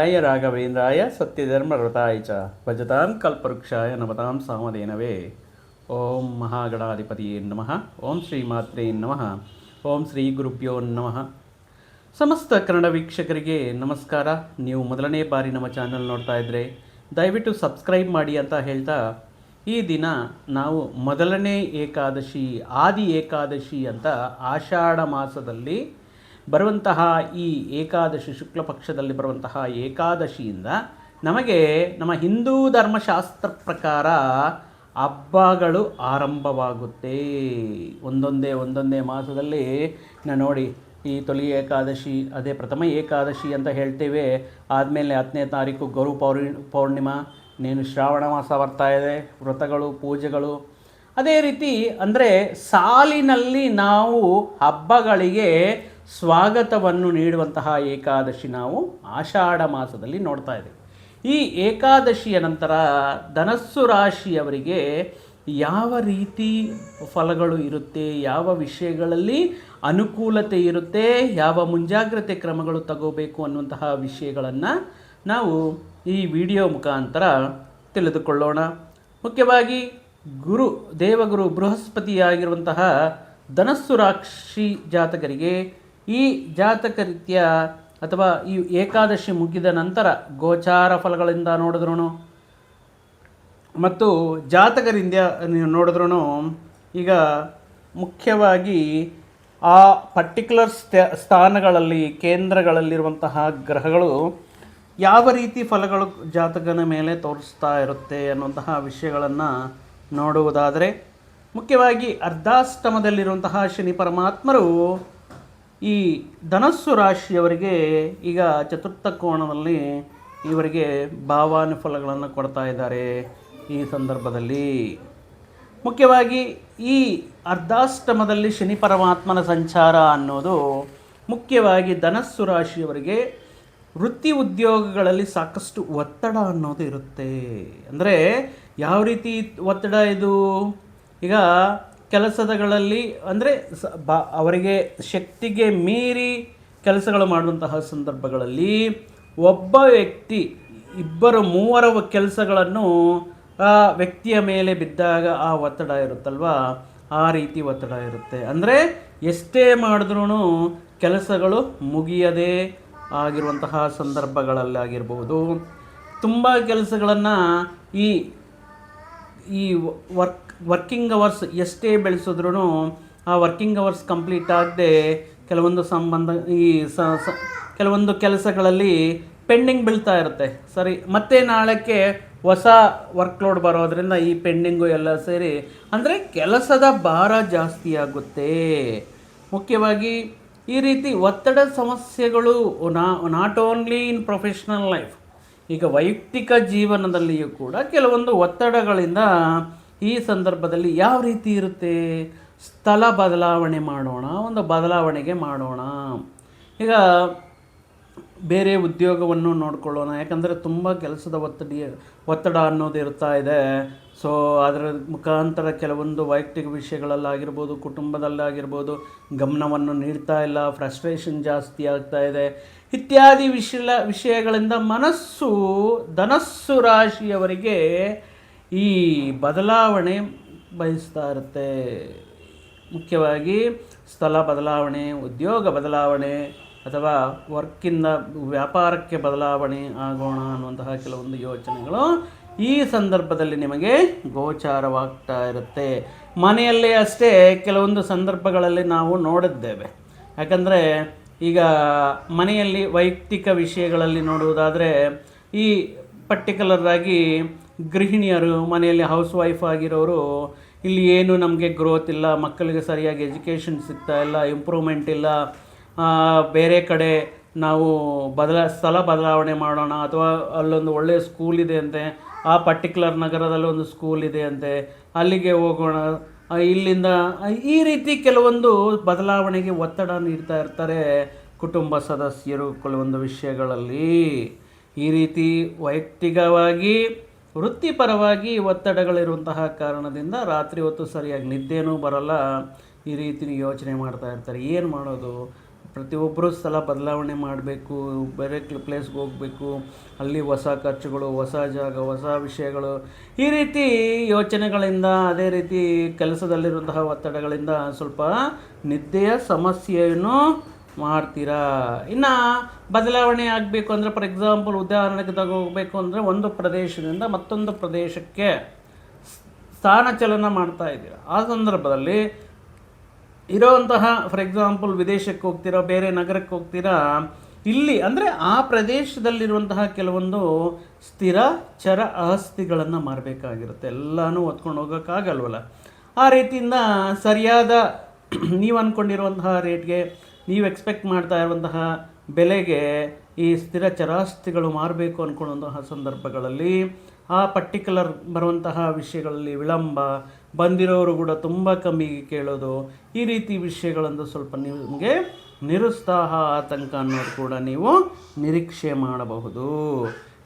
ಾಯ ರಾಘವೇಂದ್ರಾಯ ಸತ್ಯಧರ್ಮರತಾಯ ಚ ಭಜತಾಂ ಕಲ್ಪವೃಕ್ಷಾಯ ನಮತಾಂ ಸಾಮದೇನವೇ ಓಂ ಮಹಾಗಣಾಧಿಪತಿಯೇ ನಮಃ ಓಂ ಶ್ರೀ ಮಾತ್ರೇ ನಮಃ ಓಂ ಶ್ರೀ ಗುರುಭ್ಯೋ ನಮಃ ಸಮಸ್ತ ಕನ್ನಡ ವೀಕ್ಷಕರಿಗೆ ನಮಸ್ಕಾರ. ನೀವು ಮೊದಲನೇ ಬಾರಿ ನಮ್ಮ ಚಾನಲ್ ನೋಡ್ತಾ ಇದ್ದರೆ ದಯವಿಟ್ಟು ಸಬ್ಸ್ಕ್ರೈಬ್ ಮಾಡಿ ಅಂತ ಹೇಳ್ತಾ ಈ ದಿನ ನಾವು ಮೊದಲನೇ ಏಕಾದಶಿ, ಆದಿ ಏಕಾದಶಿ ಅಂತ ಆಷಾಢ ಮಾಸದಲ್ಲಿ ಬರುವಂತಹ ಈ ಏಕಾದಶಿ ಶುಕ್ಲ ಪಕ್ಷದಲ್ಲಿ ಬರುವಂತಹ ಏಕಾದಶಿಯಿಂದ ನಮಗೆ ನಮ್ಮ ಹಿಂದೂ ಧರ್ಮಶಾಸ್ತ್ರ ಪ್ರಕಾರ ಹಬ್ಬಗಳು ಆರಂಭವಾಗುತ್ತೆ. ಒಂದೊಂದೇ ಒಂದೊಂದೇ ಮಾಸದಲ್ಲಿ ನಾನು ನೋಡಿ, ಈ ತೊಲಿ ಏಕಾದಶಿ, ಅದೇ ಪ್ರಥಮ ಏಕಾದಶಿ ಅಂತ ಹೇಳ್ತೇವೆ. ಆದಮೇಲೆ ಹತ್ತನೇ ತಾರೀಕು ಗೌರು ಪೌರ್ಣಿ ಪೌರ್ಣಿಮಾ ನೀನು ಶ್ರಾವಣ ಮಾಸ ಬರ್ತಾ ಇದೆ, ವ್ರತಗಳು, ಪೂಜೆಗಳು. ಅದೇ ರೀತಿ ಅಂದರೆ ಸಾಲಿನಲ್ಲಿ ನಾವು ಹಬ್ಬಗಳಿಗೆ ಸ್ವಾಗತವನ್ನು ನೀಡುವಂತಹ ಏಕಾದಶಿ ನಾವು ಆಷಾಢ ಮಾಸದಲ್ಲಿ ನೋಡ್ತಾ ಇದ್ದೇವೆ. ಈ ಏಕಾದಶಿಯ ನಂತರ ಧನಸ್ಸು ರಾಶಿಯವರಿಗೆ ಯಾವ ರೀತಿ ಫಲಗಳು ಇರುತ್ತೆ, ಯಾವ ವಿಷಯಗಳಲ್ಲಿ ಅನುಕೂಲತೆ ಇರುತ್ತೆ, ಯಾವ ಮುಂಜಾಗ್ರತೆ ಕ್ರಮಗಳು ತಗೋಬೇಕು ಅನ್ನುವಂತಹ ವಿಷಯಗಳನ್ನು ನಾವು ಈ ವಿಡಿಯೋ ಮುಖಾಂತರ ತಿಳಿದುಕೊಳ್ಳೋಣ. ಮುಖ್ಯವಾಗಿ ಗುರು, ದೇವಗುರು, ಬೃಹಸ್ಪತಿಯಾಗಿರುವಂತಹ ಧನಸ್ಸು ರಾಶಿ ಜಾತಕರಿಗೆ ಈ ಜಾತಕ ರೀತಿಯ ಅಥವಾ ಈ ಏಕಾದಶಿ ಮುಗಿದ ನಂತರ ಗೋಚಾರ ಫಲಗಳಿಂದ ನೋಡಿದ್ರೂ ಮತ್ತು ಜಾತಕರಿಂದ ನೋಡಿದ್ರೂ ಈಗ ಮುಖ್ಯವಾಗಿ ಆ ಪರ್ಟಿಕ್ಯುಲರ್ ಸ್ಥ ಸ್ಥಾನಗಳಲ್ಲಿ, ಕೇಂದ್ರಗಳಲ್ಲಿರುವಂತಹ ಗ್ರಹಗಳು ಯಾವ ರೀತಿ ಫಲಗಳು ಜಾತಕನ ಮೇಲೆ ತೋರಿಸ್ತಾ ಇರುತ್ತೆ ಅನ್ನುವಂತಹ ವಿಷಯಗಳನ್ನು ನೋಡುವುದಾದರೆ, ಮುಖ್ಯವಾಗಿ ಅರ್ಧಾಷ್ಟಮದಲ್ಲಿರುವಂತಹ ಶನಿ ಪರಮಾತ್ಮರು ಈ ಧನಸ್ಸು ರಾಶಿಯವರಿಗೆ ಈಗ ಚತುರ್ಥ ಕೋಣದಲ್ಲಿ ಇವರಿಗೆ ಭಾವಾನುಫಲಗಳನ್ನು ಕೊಡ್ತಾ ಇದ್ದಾರೆ ಈ ಸಂದರ್ಭದಲ್ಲಿ. ಮುಖ್ಯವಾಗಿ ಈ ಅರ್ಧಾಷ್ಟಮದಲ್ಲಿ ಶನಿ ಪರಮಾತ್ಮನ ಸಂಚಾರ ಅನ್ನೋದು ಮುಖ್ಯವಾಗಿ ಧನಸ್ಸು ರಾಶಿಯವರಿಗೆ ವೃತ್ತಿ ಉದ್ಯೋಗಗಳಲ್ಲಿ ಸಾಕಷ್ಟು ಒತ್ತಡ ಅನ್ನೋದು ಇರುತ್ತೆ. ಅಂದರೆ ಯಾವ ರೀತಿ ಒತ್ತಡ ಇದು? ಈಗ ಕೆಲಸದಗಳಲ್ಲಿ ಅಂದರೆ ಸ ಬ ಅವರಿಗೆ ಶಕ್ತಿಗೆ ಮೀರಿ ಕೆಲಸಗಳು ಮಾಡುವಂತಹ ಸಂದರ್ಭಗಳಲ್ಲಿ ಒಬ್ಬ ವ್ಯಕ್ತಿ ಇಬ್ಬರು ಮೂವರ ಕೆಲಸಗಳನ್ನು ಆ ವ್ಯಕ್ತಿಯ ಮೇಲೆ ಬಿದ್ದಾಗ ಆ ಒತ್ತಡ ಇರುತ್ತಲ್ವಾ? ಆ ರೀತಿ ಒತ್ತಡ ಇರುತ್ತೆ. ಅಂದರೆ ಎಷ್ಟೇ ಮಾಡಿದ್ರೂ ಕೆಲಸಗಳು ಮುಗಿಯದೇ ಆಗಿರುವಂತಹ ಸಂದರ್ಭಗಳಲ್ಲಾಗಿರ್ಬೋದು. ತುಂಬ ಕೆಲಸಗಳನ್ನು ಈ ಈ ವರ್ಕ್ ವರ್ಕಿಂಗ್ ಅವರ್ಸ್ ಎಷ್ಟೇ ಬೆಳೆಸಿದ್ರೂ ಆ ವರ್ಕಿಂಗ್ ಅವರ್ಸ್ ಕಂಪ್ಲೀಟ್ ಆಗದೆ ಕೆಲವೊಂದು ಸಂಬಂಧ, ಈ ಸ ಕೆಲವೊಂದು ಕೆಲಸಗಳಲ್ಲಿ ಪೆಂಡಿಂಗ್ ಬೀಳ್ತಾ ಇರುತ್ತೆ. ಸರಿ, ಮತ್ತೆ ನಾಳೆಗೆ ಹೊಸ ವರ್ಕ್ಲೋಡ್ ಬರೋದ್ರಿಂದ ಈ ಪೆಂಡಿಂಗು ಎಲ್ಲ ಸೇರಿ, ಅಂದರೆ ಕೆಲಸದ ಭಾರ ಜಾಸ್ತಿ ಆಗುತ್ತೆ. ಮುಖ್ಯವಾಗಿ ಈ ರೀತಿ ಒತ್ತಡ ಸಮಸ್ಯೆಗಳು ನಾ not only in professional life ಈಗ ವೈಯಕ್ತಿಕ ಜೀವನದಲ್ಲಿಯೂ ಕೂಡ ಕೆಲವೊಂದು ಒತ್ತಡಗಳಿಂದ ಈ ಸಂದರ್ಭದಲ್ಲಿ ಯಾವ ರೀತಿ ಇರುತ್ತೆ? ಸ್ಥಳ ಬದಲಾವಣೆ ಮಾಡೋಣ, ಒಂದು ಬದಲಾವಣೆಗೆ ಮಾಡೋಣ. ಈಗ ಬೇರೆ ಉದ್ಯೋಗವನ್ನು ನೋಡ್ಕೊಳ್ಳೋಣ, ಯಾಕಂದರೆ ತುಂಬ ಕೆಲಸದ ಒತ್ತಡ ಒತ್ತಡ ಅನ್ನೋದು ಇರ್ತಾ ಇದೆ. ಸೊ ಅದರ ಮುಖಾಂತರ ಕೆಲವೊಂದು ವೈಯಕ್ತಿಕ ವಿಷಯಗಳಲ್ಲಾಗಿರ್ಬೋದು, ಕುಟುಂಬದಲ್ಲಾಗಿರ್ಬೋದು, ಗಮನವನ್ನು ನೀಡ್ತಾ ಇಲ್ಲ ಫ್ರಸ್ಟ್ರೇಷನ್ ಜಾಸ್ತಿ ಆಗ್ತಾ ಇದೆ. ಇತ್ಯಾದಿ ವಿಷಯ ವಿಷಯಗಳಿಂದ ಮನಸ್ಸು, ಧನಸ್ಸು ರಾಶಿಯವರಿಗೆ ಈ ಬದಲಾವಣೆ ಬಯಸ್ತಾ ಇರುತ್ತೆ. ಮುಖ್ಯವಾಗಿ ಸ್ಥಳ ಬದಲಾವಣೆ, ಉದ್ಯೋಗ ಬದಲಾವಣೆ ಅಥವಾ ವರ್ಕಿಂದ ವ್ಯಾಪಾರಕ್ಕೆ ಬದಲಾವಣೆ ಆಗೋಣ ಅನ್ನುವಂತಹ ಕೆಲವೊಂದು ಯೋಚನೆಗಳು ಈ ಸಂದರ್ಭದಲ್ಲಿ ನಿಮಗೆ ಗೋಚಾರವಾಗ್ತಾ ಇರುತ್ತೆ. ಮನೆಯಲ್ಲೇ ಅಷ್ಟೇ ಕೆಲವೊಂದು ಸಂದರ್ಭಗಳಲ್ಲಿ ನಾವು ನೋಡಿದ್ದೇವೆ. ಯಾಕಂದರೆ ಈಗ ಮನೆಯಲ್ಲಿ ವೈಯಕ್ತಿಕ ವಿಷಯಗಳಲ್ಲಿ ನೋಡುವುದಾದರೆ ಈ ಪರ್ಟಿಕ್ಯುಲರ್ ಆಗಿ ಗೃಹಿಣಿಯರು, ಮನೆಯಲ್ಲಿ ಹೌಸ್ ವೈಫ್ ಆಗಿರೋರು, ಇಲ್ಲಿ ಏನು ನಮಗೆ ಗ್ರೋತ್ ಇಲ್ಲ, ಮಕ್ಕಳಿಗೆ ಸರಿಯಾಗಿ ಎಜುಕೇಷನ್ ಸಿಗ್ತಾ ಇಲ್ಲ ಇಂಪ್ರೂವ್ಮೆಂಟ್ ಇಲ್ಲ ಬೇರೆ ಕಡೆ ನಾವು ಬದಲ, ಸ್ಥಳ ಬದಲಾವಣೆ ಮಾಡೋಣ, ಅಥವಾ ಅಲ್ಲೊಂದು ಒಳ್ಳೆಯ ಸ್ಕೂಲ್ ಇದೆ ಅಂತೆ, ಆ ಪರ್ಟಿಕ್ಯುಲರ್ ನಗರದಲ್ಲಿ ಒಂದು ಸ್ಕೂಲ್ ಇದೆ ಅಂತೆ, ಅಲ್ಲಿಗೆ ಹೋಗೋಣ ಇಲ್ಲಿಂದ ಈ ರೀತಿ ಕೆಲವೊಂದು ಬದಲಾವಣೆಗೆ ಒತ್ತಡ ನೀಡ್ತಾ ಇರ್ತಾರೆ ಕುಟುಂಬ ಸದಸ್ಯರು ಕೆಲವೊಂದು ವಿಷಯಗಳಲ್ಲಿ. ಈ ರೀತಿ ವೈಯಕ್ತಿಕವಾಗಿ ವೃತ್ತಿಪರವಾಗಿ ಒತ್ತಡಗಳಿರುವಂತಹ ಕಾರಣದಿಂದ ರಾತ್ರಿ ಹೊತ್ತು ಸರಿಯಾಗಿ ನಿದ್ದೆನೂ ಬರಲ್ಲ. ಈ ರೀತಿ ಯೋಚನೆ ಮಾಡ್ತಾ ಇರ್ತಾರೆ. ಏನು ಮಾಡೋದು? ಪ್ರತಿಯೊಬ್ಬರೂ ಸ್ಥಳ ಬದಲಾವಣೆ ಮಾಡಬೇಕು, ಬೇರೆ ಪ್ಲೇಸ್ಗೆ ಹೋಗಬೇಕು, ಅಲ್ಲಿ ಹೊಸ ಖರ್ಚುಗಳು, ಹೊಸ ಜಾಗ, ಹೊಸ ವಿಷಯಗಳು. ಈ ರೀತಿ ಯೋಚನೆಗಳಿಂದ, ಅದೇ ರೀತಿ ಕೆಲಸದಲ್ಲಿರುವಂತಹ ಒತ್ತಡಗಳಿಂದ ಸ್ವಲ್ಪ ನಿದ್ದೆಯ ಸಮಸ್ಯೆಯನ್ನು ಮಾಡ್ತೀರಾ? ಇನ್ನು ಬದಲಾವಣೆ ಆಗಬೇಕು ಅಂದರೆ ಫಾರ್ ಎಕ್ಸಾಂಪಲ್ ಉದಾಹರಣೆಗೆ ತಗೋಬೇಕು ಅಂದರೆ, ಒಂದು ಪ್ರದೇಶದಿಂದ ಮತ್ತೊಂದು ಪ್ರದೇಶಕ್ಕೆ ಸ್ಥಾನಚಲನ ಮಾಡ್ತಾ ಇದ್ದೀರಾ? ಆ ಸಂದರ್ಭದಲ್ಲಿ ಇರೋವಂತಹ ಫಾರ್ ಎಕ್ಸಾಂಪಲ್ ವಿದೇಶಕ್ಕೆ ಹೋಗ್ತೀರಾ, ಬೇರೆ ನಗರಕ್ಕೆ ಹೋಗ್ತೀರಾ, ಇಲ್ಲಿ ಅಂದರೆ ಆ ಪ್ರದೇಶದಲ್ಲಿರುವಂತಹ ಕೆಲವೊಂದು ಸ್ಥಿರ, ಚರ ಆಸ್ತಿಗಳನ್ನು ಮಾರಬೇಕಾಗಿರುತ್ತೆ. ಎಲ್ಲನೂ ಹೊತ್ಕೊಂಡು ಹೋಗೋಕ್ಕಾಗಲ್ವಲ್ಲ ಆ ರೀತಿಯಿಂದ ಸರಿಯಾದ, ನೀವು ಅಂದ್ಕೊಂಡಿರುವಂತಹ ರೇಟ್ಗೆ ನೀವು ಎಕ್ಸ್ಪೆಕ್ಟ್ ಮಾಡ್ತಾ ಇರುವಂತಹ ಬೆಲೆಗೆ ಈ ಸ್ಥಿರ ಚರಾಸ್ತಿಗಳು ಮಾರಬೇಕು ಅಂದ್ಕೊಳ್ಳುವಂತಹ ಸಂದರ್ಭಗಳಲ್ಲಿ ಆ ಪರ್ಟಿಕ್ಯುಲರ್ ಬರುವಂತಹ ವಿಷಯಗಳಲ್ಲಿ ವಿಳಂಬ ಬಂದಿರೋರು ಕೂಡ ತುಂಬ ಕಮ್ಮಿಗೆ ಕೇಳೋದು. ಈ ರೀತಿ ವಿಷಯಗಳನ್ನು ಸ್ವಲ್ಪ ನಿಮಗೆ ನಿರುತ್ಸಾಹ ಆತಂಕ ಅನ್ನೋದು ಕೂಡ ನೀವು ನಿರೀಕ್ಷೆ ಮಾಡಬಹುದು.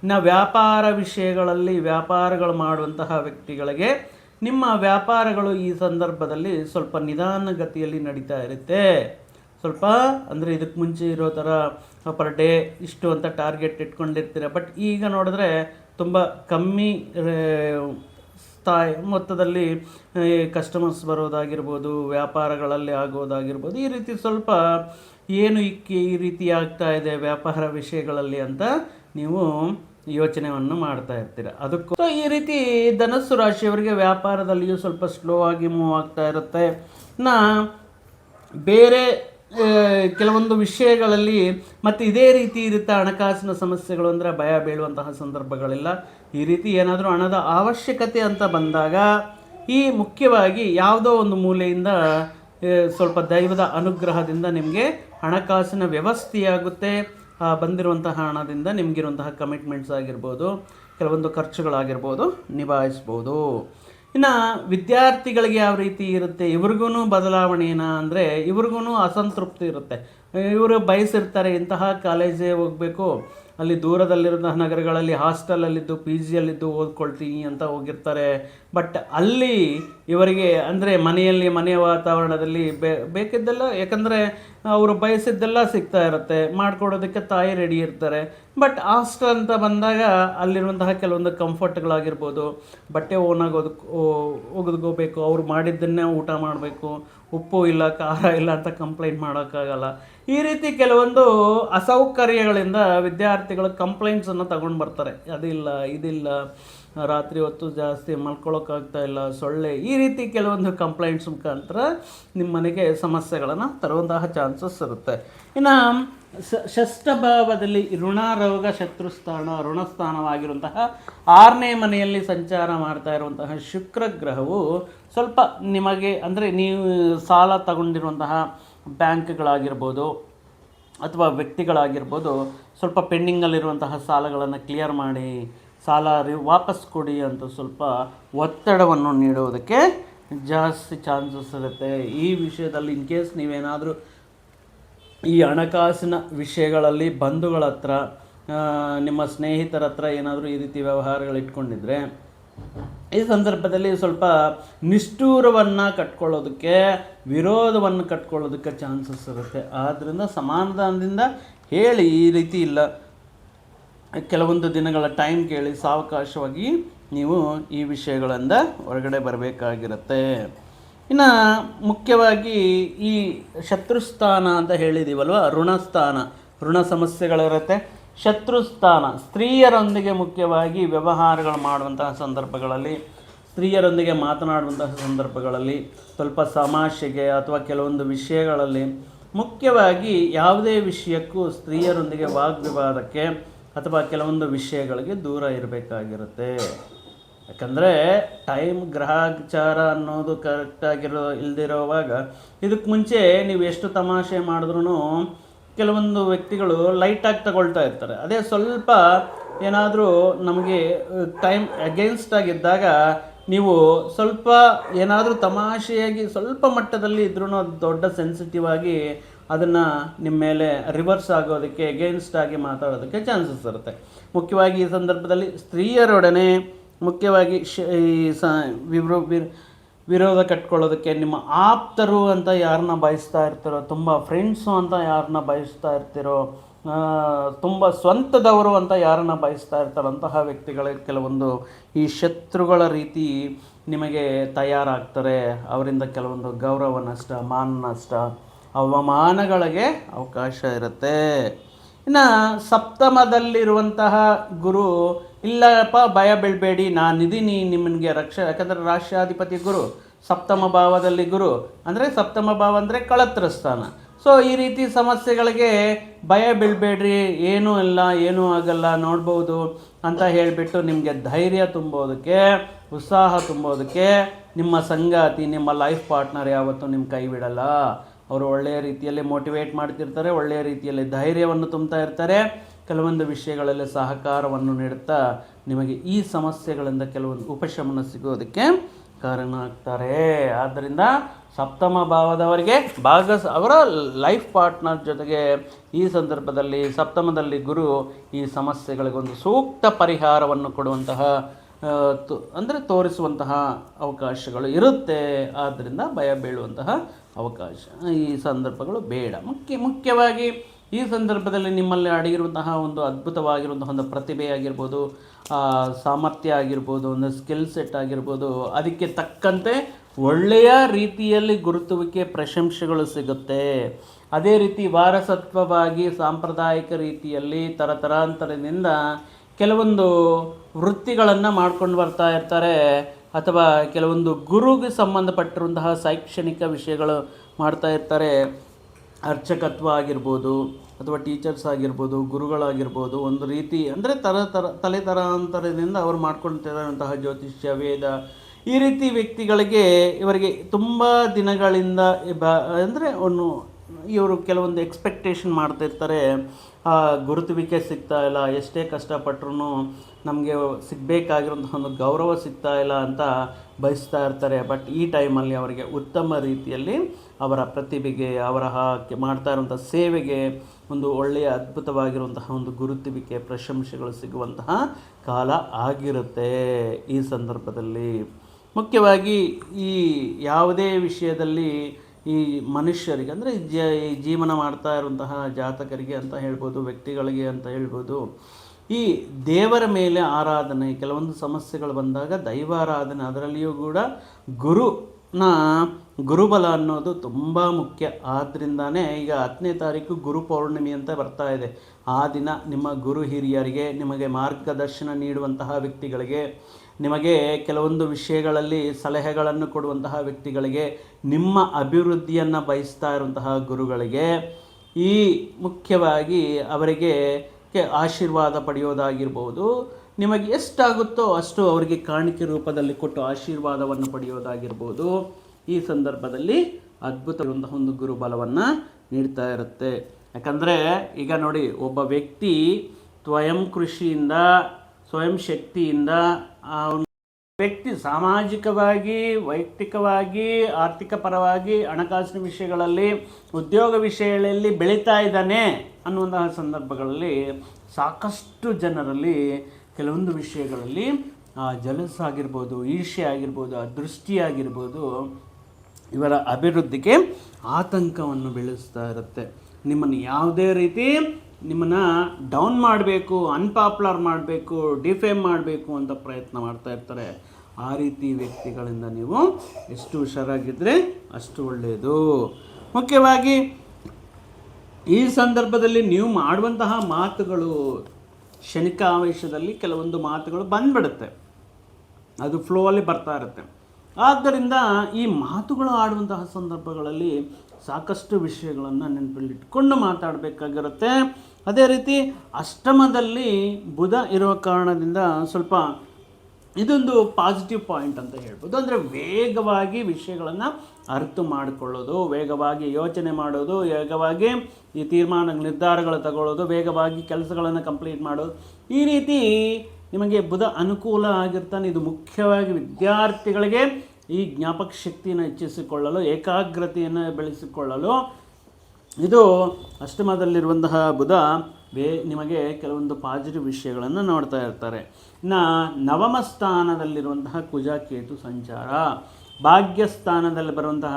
ಇನ್ನು ವ್ಯಾಪಾರ ವಿಷಯಗಳಲ್ಲಿ ವ್ಯಾಪಾರಗಳು ಮಾಡುವಂತಹ ವ್ಯಕ್ತಿಗಳಿಗೆ ನಿಮ್ಮ ವ್ಯಾಪಾರಗಳು ಈ ಸಂದರ್ಭದಲ್ಲಿ ಸ್ವಲ್ಪ ನಿಧಾನಗತಿಯಲ್ಲಿ ನಡೀತಾ ಇರುತ್ತೆ. ಸ್ವಲ್ಪ ಅಂದರೆ ಇದಕ್ಕೆ ಮುಂಚೆ ಇರೋ ಥರ ಪರ್ ಡೇ ಇಷ್ಟು ಅಂತ ಟಾರ್ಗೆಟ್ ಇಟ್ಕೊಂಡಿರ್ತೀರ. ಬಟ್ ಈಗ ನೋಡಿದ್ರೆ ತುಂಬ ಕಮ್ಮಿ ಸ್ಥಾಯಿ, ಮೊತ್ತದಲ್ಲಿ ಕಸ್ಟಮರ್ಸ್ ಬರೋದಾಗಿರ್ಬೋದು, ವ್ಯಾಪಾರಗಳಲ್ಲಿ ಆಗೋದಾಗಿರ್ಬೋದು, ಈ ರೀತಿ ಸ್ವಲ್ಪ ಏನು ಇಕ್ಕಿ ಈ ರೀತಿ ಆಗ್ತಾ ಇದೆ ವ್ಯಾಪಾರ ವಿಷಯಗಳಲ್ಲಿ ಅಂತ ನೀವು ಯೋಚನೆಯನ್ನು ಮಾಡ್ತಾ ಇರ್ತೀರ. ಅದಕ್ಕೂ ಈ ರೀತಿ ಧನಸ್ಸು ರಾಶಿಯವರಿಗೆ ವ್ಯಾಪಾರದಲ್ಲಿಯೂ ಸ್ವಲ್ಪ ಸ್ಲೋ ಆಗಿ ಮೂವ್ ಆಗ್ತಾ ಇರುತ್ತೆ. ನಾ ಬೇರೆ ಕೆಲವೊಂದು ವಿಷಯಗಳಲ್ಲಿ ಮತ್ತು ಇದೇ ರೀತಿ ಇರುತ್ತೆ ಹಣಕಾಸಿನ ಸಮಸ್ಯೆಗಳು ಅಂದರೆ ಭಯ ಬೀಳುವಂತಹ ಸಂದರ್ಭಗಳೆಲ್ಲ. ಈ ರೀತಿ ಏನಾದರೂ ಹಣದ ಅವಶ್ಯಕತೆ ಅಂತ ಬಂದಾಗ ಈ ಮುಖ್ಯವಾಗಿ ಯಾವುದೋ ಒಂದು ಮೂಲೆಯಿಂದ ಸ್ವಲ್ಪ ದೈವದ ಅನುಗ್ರಹದಿಂದ ನಿಮಗೆ ಹಣಕಾಸಿನ ವ್ಯವಸ್ಥೆಯಾಗುತ್ತೆ. ಬಂದಿರುವಂತಹ ಹಣದಿಂದ ನಿಮಗಿರುವಂತಹ ಕಮಿಟ್ಮೆಂಟ್ಸ್ ಆಗಿರ್ಬೋದು, ಕೆಲವೊಂದು ಖರ್ಚುಗಳಾಗಿರ್ಬೋದು ನಿಭಾಯಿಸ್ಬೋದು. ಇನ್ನು ವಿದ್ಯಾರ್ಥಿಗಳಿಗೆ ಯಾವ ರೀತಿ ಇರುತ್ತೆ ಇವ್ರಿಗೂ ಬದಲಾವಣೆನ ಅಂದರೆ ಇವ್ರಿಗೂ ಅಸಂತೃಪ್ತಿ ಇರುತ್ತೆ. ಇವರು ಬಯಸಿರ್ತಾರೆ ಇಂತಹ ಕಾಲೇಜೇ ಹೋಗಬೇಕು ಅಲ್ಲಿ ದೂರದಲ್ಲಿರುವಂತಹ ನಗರಗಳಲ್ಲಿ ಹಾಸ್ಟೆಲಲ್ಲಿದ್ದು ಪಿ ಜಿಯಲ್ಲಿದ್ದು ಓದ್ಕೊಳ್ತೀನಿ ಅಂತ ಹೋಗಿರ್ತಾರೆ. ಬಟ್ ಅಲ್ಲಿ ಇವರಿಗೆ ಅಂದರೆ ಮನೆಯಲ್ಲಿ ಮನೆಯ ವಾತಾವರಣದಲ್ಲಿ ಬೇ, ಬೇಕಿದ್ದೆಲ್ಲ, ಯಾಕಂದರೆ ಅವರು ಬಯಸಿದ್ದೆಲ್ಲ ಸಿಗ್ತಾ ಇರುತ್ತೆ. ಮಾಡಿಕೊಡೋದಕ್ಕೆ ತಾಯಿ ರೆಡಿ ಇರ್ತಾರೆ. ಬಟ್ ಹಾಸ್ಟೆಲ್ ಅಂತ ಬಂದಾಗ ಅಲ್ಲಿರುವಂತಹ ಕೆಲವೊಂದು ಕಂಫರ್ಟ್ಗಳಾಗಿರ್ಬೋದು ಬಟ್ಟೆ ಓನಾಗಿ ಒದಕ್ ಒಗೆದ್ಕೋಬೇಕು. ಅವ್ರು ಮಾಡಿದ್ದನ್ನೇ ಊಟ ಮಾಡಬೇಕು. ಉಪ್ಪು ಇಲ್ಲ, ಖಾರ ಇಲ್ಲ ಅಂತ ಕಂಪ್ಲೇಂಟ್ ಮಾಡೋಕ್ಕಾಗಲ್ಲ. ಈ ರೀತಿ ಕೆಲವೊಂದು ಅಸೌಕರ್ಯಗಳಿಂದ ವಿದ್ಯಾರ್ಥಿಗಳು ಕಂಪ್ಲೇಂಟ್ಸನ್ನು ತಗೊಂಡು ಬರ್ತಾರೆ. ಅದಿಲ್ಲ, ಇದಿಲ್ಲ, ರಾತ್ರಿ ಹೊತ್ತು ಜಾಸ್ತಿ ಮಲ್ಕೊಳ್ಳೋಕ್ಕಾಗ್ತಾ ಇಲ್ಲ, ಸೊಳ್ಳೆ, ಈ ರೀತಿ ಕೆಲವೊಂದು ಕಂಪ್ಲೇಂಟ್ಸ್ ಮುಖಾಂತರ ನಿಮ್ಮ ಮನೆಗೆ ಸಮಸ್ಯೆಗಳನ್ನು ತರುವಂತಹ ಚಾನ್ಸಸ್ ಇರುತ್ತೆ. ಇನ್ನು ಷಷ್ಠ ಷಷ್ಠಭಾವದಲ್ಲಿ ಋಣಾರೋಗ, ಶತ್ರುಸ್ಥಾನ, ಋಣಸ್ಥಾನವಾಗಿರುವಂತಹ ಆರನೇ ಮನೆಯಲ್ಲಿ ಸಂಚಾರ ಮಾಡ್ತಾ ಇರುವಂತಹ ಶುಕ್ರ ಗ್ರಹವು ಸ್ವಲ್ಪ ನಿಮಗೆ, ಅಂದರೆ ನೀವು ಸಾಲ ತಗೊಂಡಿರುವಂತಹ ಬ್ಯಾಂಕ್ಗಳಾಗಿರ್ಬೋದು ಅಥವಾ ವ್ಯಕ್ತಿಗಳಾಗಿರ್ಬೋದು ಸ್ವಲ್ಪ ಪೆಂಡಿಂಗಲ್ಲಿರುವಂತಹ ಸಾಲಗಳನ್ನು ಕ್ಲಿಯರ್ ಮಾಡಿ ಸಾಲ ರಿ, ವಾಪಸ್ ಕೊಡಿ ಅಂತ ಸ್ವಲ್ಪ ಒತ್ತಡವನ್ನು ನೀಡುವುದಕ್ಕೆ ಜಾಸ್ತಿ ಚಾನ್ಸಸ್ ಇರುತ್ತೆ. ಈ ವಿಷಯದಲ್ಲಿ ಇನ್ ಕೇಸ್ ನೀವೇನಾದರೂ ಈ ಹಣಕಾಸಿನ ವಿಷಯಗಳಲ್ಲಿ ಬಂಧುಗಳ ಹತ್ರ ನಿಮ್ಮ ಸ್ನೇಹಿತರ ಹತ್ರ ಏನಾದರೂ ಈ ರೀತಿ ವ್ಯವಹಾರಗಳು ಇಟ್ಕೊಂಡಿದ್ರೆ ಈ ಸಂದರ್ಭದಲ್ಲಿ ಸ್ವಲ್ಪ ನಿಷ್ಠೂರವನ್ನು ಕಟ್ಕೊಳ್ಳೋದಕ್ಕೆ, ವಿರೋಧವನ್ನು ಕಟ್ಕೊಳ್ಳೋದಕ್ಕೆ ಚಾನ್ಸಸ್ ಇರುತ್ತೆ. ಆದ್ದರಿಂದ ಸಮಾಧಾನದಿಂದ ಹೇಳಿ, ಈ ರೀತಿ ಇಲ್ಲ. ಕೆಲವೊಂದು ದಿನಗಳ ಟೈಮ್ ಕೇಳಿ ಸಾವಕಾಶವಾಗಿ ನೀವು ಈ ವಿಷಯಗಳಿಂದ ಹೊರಗಡೆ ಬರಬೇಕಾಗಿರುತ್ತೆ. ಇನ್ನು ಮುಖ್ಯವಾಗಿ ಈ ಶತ್ರುಸ್ಥಾನ ಅಂತ ಹೇಳಿದ್ದೀವಲ್ವ ಋಣಸ್ಥಾನ. ಋಣ ಸಮಸ್ಯೆಗಳಿರುತ್ತೆ. ಶತ್ರುಸ್ಥಾನ, ಸ್ತ್ರೀಯರೊಂದಿಗೆ ಮುಖ್ಯವಾಗಿ ವ್ಯವಹಾರಗಳು ಮಾಡುವಂತಹ ಸಂದರ್ಭಗಳಲ್ಲಿ, ಸ್ತ್ರೀಯರೊಂದಿಗೆ ಮಾತನಾಡುವಂತಹ ಸಂದರ್ಭಗಳಲ್ಲಿ, ಸ್ವಲ್ಪ ಸಮಾಷೆಗೆ ಅಥವಾ ಕೆಲವೊಂದು ವಿಷಯಗಳಲ್ಲಿ ಮುಖ್ಯವಾಗಿ ಯಾವುದೇ ವಿಷಯಕ್ಕೂ ಸ್ತ್ರೀಯರೊಂದಿಗೆ ವಾಗ್ವಿವಾದಕ್ಕೆ ಅಥವಾ ಕೆಲವೊಂದು ವಿಷಯಗಳಿಗೆ ದೂರ ಇರಬೇಕಾಗಿರುತ್ತೆ. ಯಾಕಂದರೆ ಟೈಮ್ ಗ್ರಹಾಚಾರ ಅನ್ನೋದು ಕರೆಕ್ಟಾಗಿರೋ, ಇಲ್ದಿರೋವಾಗ ಇದಕ್ಕೆ ಮುಂಚೆ ನೀವು ಎಷ್ಟು ತಮಾಷೆ ಮಾಡಿದ್ರೂ ಕೆಲವೊಂದು ವ್ಯಕ್ತಿಗಳು ಲೈಟಾಗಿ ತಗೊಳ್ತಾ ಇರ್ತಾರೆ. ಅದೇ ಸ್ವಲ್ಪ ಏನಾದರೂ ನಮಗೆ ಟೈಮ್ ಅಗೇನ್ಸ್ಟ್ ಆಗಿದ್ದಾಗ ನೀವು ಸ್ವಲ್ಪ ಏನಾದರೂ ತಮಾಷೆಯಾಗಿ ಸ್ವಲ್ಪ ಮಟ್ಟದಲ್ಲಿ ಇದ್ರೂ ದೊಡ್ಡ ಸೆನ್ಸಿಟಿವ್ ಆಗಿ ಅದನ್ನು ನಿಮ್ಮ ಮೇಲೆ ರಿವರ್ಸ್ ಆಗೋದಕ್ಕೆ ಅಗೇನ್ಸ್ಟ್ ಆಗಿ ಮಾತಾಡೋದಕ್ಕೆ ಚಾನ್ಸಸ್ ಇರುತ್ತೆ. ಮುಖ್ಯವಾಗಿ ಈ ಸಂದರ್ಭದಲ್ಲಿ ಸ್ತ್ರೀಯರೊಡನೆ ಮುಖ್ಯವಾಗಿ ಶ, ಈ ಸ ವಿರ್ ವಿರೋಧ ಕಟ್ಕೊಳ್ಳೋದಕ್ಕೆ ನಿಮ್ಮ ಆಪ್ತರು ಅಂತ ಯಾರನ್ನ ಬಯಸ್ತಾ ಇರ್ತೀರೋ, ತುಂಬ ಫ್ರೆಂಡ್ಸು ಅಂತ ಯಾರನ್ನ ಬಯಸ್ತಾ ಇರ್ತೀರೋ ತುಂಬ ಸ್ವಂತದವರು ಅಂತ ಯಾರನ್ನ ಬಯಸ್ತಾ ಇರ್ತಾರೋ ಅಂತಹ ವ್ಯಕ್ತಿಗಳಿಗೆ ಕೆಲವೊಂದು ಈ ಶತ್ರುಗಳ ರೀತಿ ನಿಮಗೆ ತಯಾರಾಗ್ತಾರೆ. ಅವರಿಂದ ಕೆಲವೊಂದು ಗೌರವ ನಷ್ಟ, ಮಾನ ನಷ್ಟ, ಅವಮಾನಗಳಿಗೆ ಅವಕಾಶ ಇರುತ್ತೆ. ಇನ್ನು ಸಪ್ತಮದಲ್ಲಿರುವಂತಹ ಗುರು ಇಲ್ಲಪ್ಪ, ಭಯ ಬೀಳಬೇಡಿ. ನಾನಿದ್ದೀನಿ ನಿಮಗೆ ರಕ್ಷ, ಯಾಕಂದರೆ ರಾಷ್ಟ್ರಾಧಿಪತಿ ಗುರು, ಸಪ್ತಮ ಭಾವದಲ್ಲಿ ಗುರು. ಅಂದರೆ ಸಪ್ತಮ ಭಾವ ಅಂದರೆ ಕಳತ್ರ ಸ್ಥಾನ ಸೊ ಈ ರೀತಿ ಸಮಸ್ಯೆಗಳಿಗೆ ಭಯ ಬೀಳಬೇಡ್ರಿ. ಏನೂ ಇಲ್ಲ, ಏನೂ ಆಗಲ್ಲ, ನೋಡ್ಬೋದು ಅಂತ ಹೇಳಿಬಿಟ್ಟು ನಿಮಗೆ ಧೈರ್ಯ ತುಂಬೋದಕ್ಕೆ, ಉತ್ಸಾಹ ತುಂಬೋದಕ್ಕೆ ನಿಮ್ಮ ಸಂಗಾತಿ, ನಿಮ್ಮ ಲೈಫ್ ಪಾರ್ಟ್ನರ್ ಯಾವತ್ತೂ ನಿಮ್ಮ ಕೈ ಬಿಡಲ್ಲ. ಅವರು ಒಳ್ಳೆಯ ರೀತಿಯಲ್ಲಿ ಮೋಟಿವೇಟ್ ಮಾಡ್ತಿರ್ತಾರೆ ಒಳ್ಳೆಯ ರೀತಿಯಲ್ಲಿ ಧೈರ್ಯವನ್ನು ತುಂಬ್ತಾ ಇರ್ತಾರೆ. ಕೆಲವೊಂದು ವಿಷಯಗಳಲ್ಲಿ ಸಹಕಾರವನ್ನು ನೀಡುತ್ತಾ ನಿಮಗೆ ಈ ಸಮಸ್ಯೆಗಳಿಂದ ಕೆಲವೊಂದು ಉಪಶಮನ ಸಿಗೋದಕ್ಕೆ ಕಾರಣ ಆಗ್ತಾರೆ ಆದ್ದರಿಂದ ಸಪ್ತಮ ಭಾವದವರಿಗೆ ಭಾಗಸ್ ಅವರ ಲೈಫ್ ಪಾರ್ಟ್ನರ್ ಜೊತೆಗೆ ಈ ಸಂದರ್ಭದಲ್ಲಿ, ಸಪ್ತಮದಲ್ಲಿ ಗುರು ಈ ಸಮಸ್ಯೆಗಳಿಗೊಂದು ಸೂಕ್ತ ಪರಿಹಾರವನ್ನು ಕೊಡುವಂತಹ ತು ಅಂದರೆ ತೋರಿಸುವಂತಹ ಅವಕಾಶಗಳು ಇರುತ್ತೆ. ಆದ್ದರಿಂದ ಭಯ ಬೀಳುವಂತಹ ಅವಕಾಶ. ಈ ಸಂದರ್ಭಗಳು ಬೇಡ. ಮುಖ್ಯ ಮುಖ್ಯವಾಗಿ ಈ ಸಂದರ್ಭದಲ್ಲಿ ನಿಮ್ಮಲ್ಲಿ ಅಡಗಿರುವಂತಹ ಒಂದು ಅದ್ಭುತವಾಗಿರುವಂತಹ ಒಂದು ಪ್ರತಿಭೆ ಆಗಿರ್ಬೋದು ಸಾಮರ್ಥ್ಯ ಆಗಿರ್ಬೋದು, ಒಂದು ಸ್ಕಿಲ್ ಸೆಟ್ ಆಗಿರ್ಬೋದು, ಅದಕ್ಕೆ ತಕ್ಕಂತೆ ಒಳ್ಳೆಯ ರೀತಿಯಲ್ಲಿ ಗುರುತುವಿಕೆ ಪ್ರಶಂಸೆಗಳು ಸಿಗುತ್ತೆ. ಅದೇ ರೀತಿ ವಾರಸತ್ವವಾಗಿ ಸಾಂಪ್ರದಾಯಿಕ ರೀತಿಯಲ್ಲಿ ತರತರಾಂತರದಿಂದ ಕೆಲವೊಂದು ವೃತ್ತಿಗಳನ್ನು ಮಾಡ್ಕೊಂಡು ಬರ್ತಾ ಇರ್ತಾರೆ, ಅಥವಾ ಕೆಲವೊಂದು ಗುರುಗೆ ಸಂಬಂಧಪಟ್ಟಿರುವಂತಹ ಶೈಕ್ಷಣಿಕ ವಿಷಯಗಳು ಮಾಡ್ತಾ ಇರ್ತಾರೆ. ಅರ್ಚಕತ್ವ ಆಗಿರ್ಬೋದು ಅಥವಾ ಟೀಚರ್ಸ್ ಆಗಿರ್ಬೋದು, ಗುರುಗಳಾಗಿರ್ಬೋದು, ಒಂದು ರೀತಿ ಅಂದರೆ ತರ ತರ ತಲೆ ತರಾಂತರದಿಂದ ಅವರು ಮಾಡ್ಕೊಳ್ತಿರೋಂತಹ ಜ್ಯೋತಿಷ್ಯ, ವೇದ ಈ ರೀತಿ ವ್ಯಕ್ತಿಗಳಿಗೆ ಇವರಿಗೆ ತುಂಬ ದಿನಗಳಿಂದ ಬ ಅಂದರೆ ಒಂದು ಇವರು ಕೆಲವೊಂದು ಎಕ್ಸ್ಪೆಕ್ಟೇಷನ್ ಮಾಡ್ತಿರ್ತಾರೆ ಆ ಗುರುತುವಿಕೆ ಸಿಗ್ತಾ ಇಲ್ಲ, ಎಷ್ಟೇ ಕಷ್ಟಪಟ್ಟರು ನಮಗೆ ಸಿಗಬೇಕಾಗಿರೋಂಥ ಒಂದು ಗೌರವ ಸಿಗ್ತಾ ಇಲ್ಲ ಅಂತ ಬಯಸ್ತಾ ಇರ್ತಾರೆ. ಬಟ್ ಈ ಟೈಮಲ್ಲಿ ಅವರಿಗೆ ಉತ್ತಮ ರೀತಿಯಲ್ಲಿ ಅವರ ಪ್ರತಿಭೆಗೆ, ಅವರ ಹಾಕಿ ಮಾಡ್ತಾ ಇರುವಂಥ ಸೇವೆಗೆ ಒಂದು ಒಳ್ಳೆಯ ಅದ್ಭುತವಾಗಿರುವಂತಹ ಒಂದು ಗುರುತಿವಿಕೆ, ಪ್ರಶಂಸೆಗಳು ಸಿಗುವಂತಹ ಕಾಲ ಆಗಿರುತ್ತೆ ಈ ಸಂದರ್ಭದಲ್ಲಿ. ಮುಖ್ಯವಾಗಿ ಈ ಯಾವುದೇ ವಿಷಯದಲ್ಲಿ ಈ ಮನುಷ್ಯರಿಗೆ, ಅಂದರೆ ಜೀವನ ಮಾಡ್ತಾ ಇರುವಂತಹ ಜಾತಕರಿಗೆ ಅಂತ ಹೇಳ್ಬೋದು, ವ್ಯಕ್ತಿಗಳಿಗೆ ಅಂತ ಹೇಳ್ಬೋದು ಈ ದೇವರ ಮೇಲೆ ಆರಾಧನೆ, ಕೆಲವೊಂದು ಸಮಸ್ಯೆಗಳು ಬಂದಾಗ ದೈವಾರಾಧನೆ, ಅದರಲ್ಲಿಯೂ ಕೂಡ ಗುರುನ ಗುರುಬಲ ಅನ್ನೋದು ತುಂಬ ಮುಖ್ಯ. ಆದ್ದರಿಂದಾನೇ ಈಗ ಹತ್ತನೇ ತಾರೀಕು ಗುರು ಪೌರ್ಣಿಮಿ ಅಂತ ಬರ್ತಾ ಇದೆ. ಆ ದಿನ ನಿಮ್ಮ ಗುರು ಹಿರಿಯರಿಗೆ, ನಿಮಗೆ ಮಾರ್ಗದರ್ಶನ ನೀಡುವಂತಹ ವ್ಯಕ್ತಿಗಳಿಗೆ, ನಿಮಗೆ ಕೆಲವೊಂದು ವಿಷಯಗಳಲ್ಲಿ ಸಲಹೆಗಳನ್ನು ಕೊಡುವಂತಹ ವ್ಯಕ್ತಿಗಳಿಗೆ, ನಿಮ್ಮ ಅಭಿವೃದ್ಧಿಯನ್ನು ಬಯಸ್ತಾ ಇರುವಂತಹ ಗುರುಗಳಿಗೆ ಈ ಮುಖ್ಯವಾಗಿ ಅವರಿಗೆ ಕೆ- ಆಶೀರ್ವಾದ ಪಡೆಯೋದಾಗಿರ್ಬೋದು. ನಿಮಗೆ ಎಷ್ಟಾಗುತ್ತೋ ಅಷ್ಟು ಅವರಿಗೆ ಕಾಣಿಕೆ ರೂಪದಲ್ಲಿ ಕೊಟ್ಟು ಆಶೀರ್ವಾದವನ್ನು ಪಡೆಯೋದಾಗಿರ್ಬೋದು. ಈ ಸಂದರ್ಭದಲ್ಲಿ ಅದ್ಭುತ ಒಂದು ಗುರುಬಲವನ್ನು ನೀಡ್ತಾ ಇರುತ್ತೆ. ಯಾಕಂದರೆ ಈಗ ನೋಡಿ ಒಬ್ಬ ವ್ಯಕ್ತಿ ಸ್ವಯಂ ಕೃಷಿಯಿಂದ, ಸ್ವಯಂ ಶಕ್ತಿಯಿಂದ ಆ ವ್ಯಕ್ತಿ ಸಾಮಾಜಿಕವಾಗಿ, ವೈಯಕ್ತಿಕವಾಗಿ, ಆರ್ಥಿಕ ಪರವಾಗಿ ಹಣಕಾಸಿನ ವಿಷಯಗಳಲ್ಲಿ, ಉದ್ಯೋಗ ವಿಷಯಗಳಲ್ಲಿ ಬೆಳೀತಾ ಇದ್ದಾನೆ. ಅನ್ನುವಂತಹ ಸಂದರ್ಭಗಳಲ್ಲಿ ಸಾಕಷ್ಟು ಜನರಲ್ಲಿ ಕೆಲವೊಂದು ವಿಷಯಗಳಲ್ಲಿ ಜಲಸ್ ಆಗಿರ್ಬೋದು ಈರ್ಷೆ ಆಗಿರ್ಬೋದು ಅದೃಷ್ಟಿಯಾಗಿರ್ಬೋದು ಇವರ ಅಭಿವೃದ್ಧಿಗೆ ಆತಂಕವನ್ನು ಬೆಳೆಸ್ತಾ ಇರುತ್ತೆ. ನಿಮ್ಮನ್ನು ಯಾವುದೇ ರೀತಿ ನಿಮ್ಮನ್ನು ಡೌನ್ ಮಾಡಬೇಕು, ಅನ್ಪಾಪ್ಯುಲರ್ ಮಾಡಬೇಕು, ಡಿಫೇಮ್ ಮಾಡಬೇಕು ಅಂತ ಪ್ರಯತ್ನ ಮಾಡ್ತಾ ಇರ್ತಾರೆ. ಆ ರೀತಿ ವ್ಯಕ್ತಿಗಳಿಂದ ನೀವು ಎಷ್ಟು ಹುಷಾರಾಗಿದ್ದರೆ ಅಷ್ಟು ಒಳ್ಳೆಯದು. ಮುಖ್ಯವಾಗಿ ಈ ಸಂದರ್ಭದಲ್ಲಿ ನೀವು ಮಾಡುವಂತಹ ಮಾತುಗಳು ಕ್ಷಣಿಕ ಆವೇಶದಲ್ಲಿ ಕೆಲವೊಂದು ಮಾತುಗಳು ಬಂದ್ಬಿಡುತ್ತೆ. ಅದು ಫ್ಲೋ ಅಲ್ಲಿ ಬರ್ತಾ ಇರುತ್ತೆ. ಆದ್ದರಿಂದ ಈ ಮಾತುಗಳು ಆಡುವಂತಹ ಸಂದರ್ಭಗಳಲ್ಲಿ ಸಾಕಷ್ಟು ವಿಷಯಗಳನ್ನು ನೆನಪಲ್ಲಿಟ್ಕೊಂಡು ಮಾತಾಡಬೇಕಾಗಿರುತ್ತೆ. ಅದೇ ರೀತಿ ಅಷ್ಟಮದಲ್ಲಿ ಬುಧ ಇರೋ ಕಾರಣದಿಂದ ಸ್ವಲ್ಪ ಇದೊಂದು ಪಾಸಿಟಿವ್ ಪಾಯಿಂಟ್ ಅಂತ ಹೇಳ್ಬೋದು. ಅಂದರೆ ವೇಗವಾಗಿ ವಿಷಯಗಳನ್ನು ಅರ್ಥ ಮಾಡಿಕೊಳ್ಳೋದು, ವೇಗವಾಗಿ ಯೋಚನೆ ಮಾಡೋದು, ವೇಗವಾಗಿ ಈ ತೀರ್ಮಾನ, ನಿರ್ಧಾರಗಳು ತಗೊಳ್ಳೋದು, ವೇಗವಾಗಿ ಕೆಲಸಗಳನ್ನು ಕಂಪ್ಲೀಟ್ ಮಾಡೋದು. ಈ ರೀತಿ ನಿಮಗೆ ಬುಧ ಅನುಕೂಲ ಆಗಿರ್ತಾನೆ. ಇದು ಮುಖ್ಯವಾಗಿ ವಿದ್ಯಾರ್ಥಿಗಳಿಗೆ ಈ ಜ್ಞಾಪಕ ಶಕ್ತಿಯನ್ನು ಹೆಚ್ಚಿಸಿಕೊಳ್ಳಲು, ಏಕಾಗ್ರತೆಯನ್ನು ಬೆಳೆಸಿಕೊಳ್ಳಲು. ಇದು ಅಷ್ಟಮದಲ್ಲಿರುವಂತಹ ಬುಧ ಬೇ, ನಿಮಗೆ ಕೆಲವೊಂದು ಪಾಸಿಟಿವ್ ವಿಷಯಗಳನ್ನು ನೋಡ್ತಾ ಇರ್ತಾರೆ. ಇನ್ನು ನವಮ ಸ್ಥಾನದಲ್ಲಿರುವಂತಹ ಕುಜ ಕೇತು ಸಂಚಾರ. ಭಾಗ್ಯಸ್ಥಾನದಲ್ಲಿ ಬರುವಂತಹ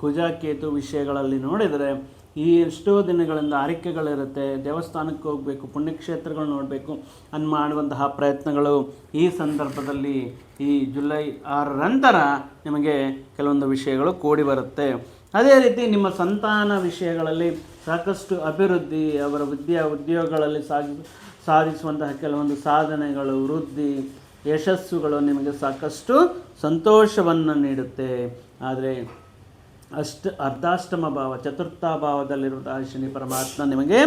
ಕುಜ ಕೇತು ವಿಷಯಗಳಲ್ಲಿ ನೋಡಿದರೆ, ಈ ಎಷ್ಟೋ ದಿನಗಳಿಂದ ಆರೈಕೆಗಳಿರುತ್ತೆ ದೇವಸ್ಥಾನಕ್ಕೆ ಹೋಗಬೇಕು, ಪುಣ್ಯಕ್ಷೇತ್ರಗಳು ನೋಡಬೇಕು ಅನ್ ಮಾಡುವಂತಹ ಪ್ರಯತ್ನಗಳು. ಈ ಸಂದರ್ಭದಲ್ಲಿ ಈ ಜುಲೈ ಆರರ ನಂತರ ನಿಮಗೆ ಕೆಲವೊಂದು ವಿಷಯಗಳು ಕೂಡಿ ಬರುತ್ತೆ. ಅದೇ ರೀತಿ ನಿಮ್ಮ ಸಂತಾನ ವಿಷಯಗಳಲ್ಲಿ ಸಾಕಷ್ಟು ಅಭಿವೃದ್ಧಿ, ಅವರ ವಿದ್ಯಾ ಉದ್ಯೋಗಗಳಲ್ಲಿ ಸಾಗಿ, ಸಾಧಿಸುವಂತಹ ಕೆಲವೊಂದು ಸಾಧನೆಗಳು, ವೃದ್ಧಿ, ಯಶಸ್ಸುಗಳು ನಿಮಗೆ ಸಾಕಷ್ಟು ಸಂತೋಷವನ್ನು ನೀಡುತ್ತೆ. ಆದರೆ ಅಷ್ಟ, ಅರ್ಧಾಷ್ಟಮ ಭಾವ, ಚತುರ್ಥ ಭಾವದಲ್ಲಿರುವಂತಹ ಶನಿ ಪರಮಾತ್ಮ ನಿಮಗೆ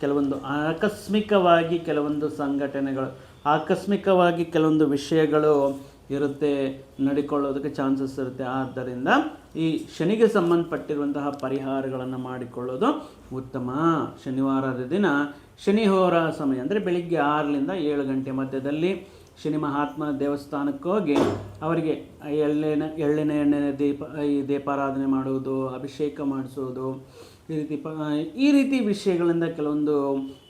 ಕೆಲವೊಂದು ಆಕಸ್ಮಿಕವಾಗಿ ಕೆಲವೊಂದು ಸಂಘಟನೆಗಳು, ಆಕಸ್ಮಿಕವಾಗಿ ಕೆಲವೊಂದು ವಿಷಯಗಳು ಇರುತ್ತೆ, ನಡಿಕೊಳ್ಳೋದಕ್ಕೆ ಚಾನ್ಸಸ್ ಇರುತ್ತೆ. ಆದ್ದರಿಂದ ಈ ಶನಿಗೆ ಸಂಬಂಧಪಟ್ಟಿರುವಂತಹ ಪರಿಹಾರಗಳನ್ನು ಮಾಡಿಕೊಳ್ಳೋದು ಉತ್ತಮ. ಶನಿವಾರದ ದಿನ ಶನಿ ಹೋರ ಸಮಯ ಅಂದರೆ ಬೆಳಿಗ್ಗೆ ಆರರಿಂದ ಏಳು ಗಂಟೆ ಮಧ್ಯದಲ್ಲಿ ಶನಿ ಮಹಾತ್ಮ ದೇವಸ್ಥಾನಕ್ಕೆ ಹೋಗಿ ಅವರಿಗೆ ಎಳ್ಳಿನ ಎಳ್ಳಿನ ಎಣ್ಣೆನ ದೀಪ, ಈ ದೀಪಾರಾಧನೆ ಮಾಡುವುದು, ಅಭಿಷೇಕ ಮಾಡಿಸೋದು ಈ ರೀತಿ ಪ, ಈ ರೀತಿ ವಿಷಯಗಳಿಂದ ಕೆಲವೊಂದು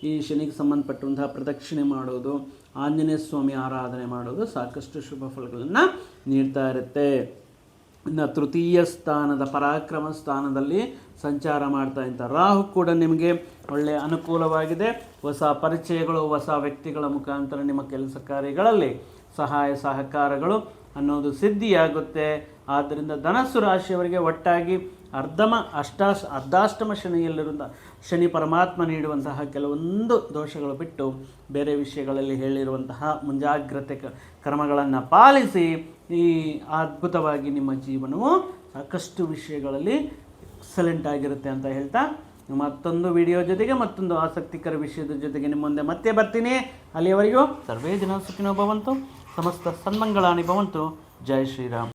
ಈ ಶನಿಗೆ ಸಂಬಂಧಪಟ್ಟಂತಹ ಪ್ರದಕ್ಷಿಣೆ ಮಾಡೋದು ಆಂಜನೇಯ ಸ್ವಾಮಿ ಆರಾಧನೆ ಮಾಡೋದು ಸಾಕಷ್ಟು ಶುಭ ಫಲಗಳನ್ನು ನೀಡ್ತಾ ಇರುತ್ತೆ. ಇನ್ನು ತೃತೀಯ ಸ್ಥಾನದ ಪರಾಕ್ರಮ ಸ್ಥಾನದಲ್ಲಿ ಸಂಚಾರ ಮಾಡ್ತಾ ಇಂಥ ರಾಹು ಕೂಡ ನಿಮಗೆ ಒಳ್ಳೆಯ ಅನುಕೂಲವಾಗಿದೆ. ಹೊಸ ಪರಿಚಯಗಳು, ಹೊಸ ವ್ಯಕ್ತಿಗಳ ಮುಖಾಂತರ ನಿಮ್ಮ ಕೆಲಸ ಕಾರ್ಯಗಳಲ್ಲಿ ಸಹಾಯ, ಸಹಕಾರಗಳು ಅನ್ನೋದು ಸಿದ್ಧಿಯಾಗುತ್ತೆ. ಆದ್ದರಿಂದ ಧನಸ್ಸು ರಾಶಿಯವರಿಗೆ ಒಟ್ಟಾಗಿ ಅರ್ಧಮ ಅಷ್ಟಾಶ್ ಅರ್ಧಾಷ್ಟಮ ಶನಿಯಲ್ಲಿರುವಂಥ ಶನಿ ಪರಮಾತ್ಮ ನೀಡುವಂತಹ ಕೆಲವೊಂದು ದೋಷಗಳು ಬಿಟ್ಟು ಬೇರೆ ವಿಷಯಗಳಲ್ಲಿ ಹೇಳಿರುವಂತಹ ಮುಂಜಾಗ್ರತೆ ಕ್ರಮಗಳನ್ನು ಪಾಲಿಸಿ ಈ ಅದ್ಭುತವಾಗಿ ನಿಮ್ಮ ಜೀವನವು ಸಾಕಷ್ಟು ವಿಷಯಗಳಲ್ಲಿ ಎಕ್ಸಲೆಂಟ್ ಆಗಿರುತ್ತೆ ಅಂತ ಹೇಳ್ತಾ ಮತ್ತೊಂದು ವಿಡಿಯೋ ಜೊತೆಗೆ ಮತ್ತೊಂದು ಆಸಕ್ತಿಕರ ವಿಷಯದ ಜೊತೆಗೆ ನಿಮ್ಮ ಮುಂದೆ ಮತ್ತೆ ಬರ್ತೀನಿ. ಅಲ್ಲಿಯವರೆಗೂ ಸರ್ವೇ ಜನ ಸುಖಿನೋ ಭವಂತು, ಸಮಸ್ತ ಸನ್ಮಂಗಳಾನಿ ಭವಂತು. ಜೈ ಶ್ರೀರಾಮ್.